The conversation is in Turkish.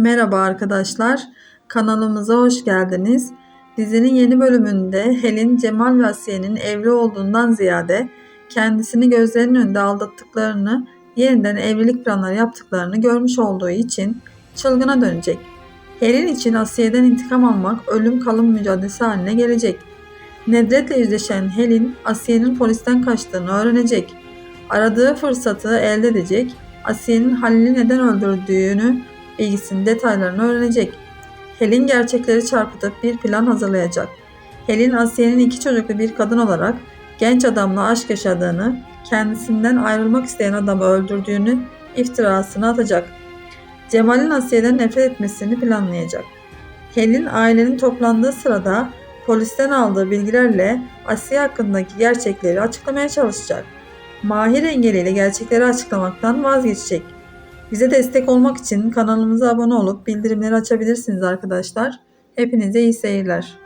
Merhaba arkadaşlar, kanalımıza hoş geldiniz. Dizinin yeni bölümünde Helin, Cemal ve Asiye'nin evli olduğundan ziyade kendisini gözlerinin önünde aldattıklarını, yeniden evlilik planları yaptıklarını görmüş olduğu için çılgına dönecek. Helin için Asiye'den intikam almak ölüm kalım mücadelesi haline gelecek. Nedret'le yüzleşen Helin, Asiye'nin polisten kaçtığını öğrenecek. Aradığı fırsatı elde edecek, Asiye'nin Halil'i neden öldürdüğünü bilgisinin detaylarını öğrenecek. Helin gerçekleri çarpıtıp bir plan hazırlayacak. Helin Asiye'nin iki çocuklu bir kadın olarak genç adamla aşk yaşadığını, kendisinden ayrılmak isteyen adamı öldürdüğünü iftirasını atacak. Cemal'in Asiye'den nefret etmesini planlayacak. Helin ailenin toplandığı sırada polisten aldığı bilgilerle Asiye hakkındaki gerçekleri açıklamaya çalışacak. Mahir engeliyle gerçekleri açıklamaktan vazgeçecek. Bize destek olmak için kanalımıza abone olup bildirimleri açabilirsiniz arkadaşlar. Hepinize iyi seyirler.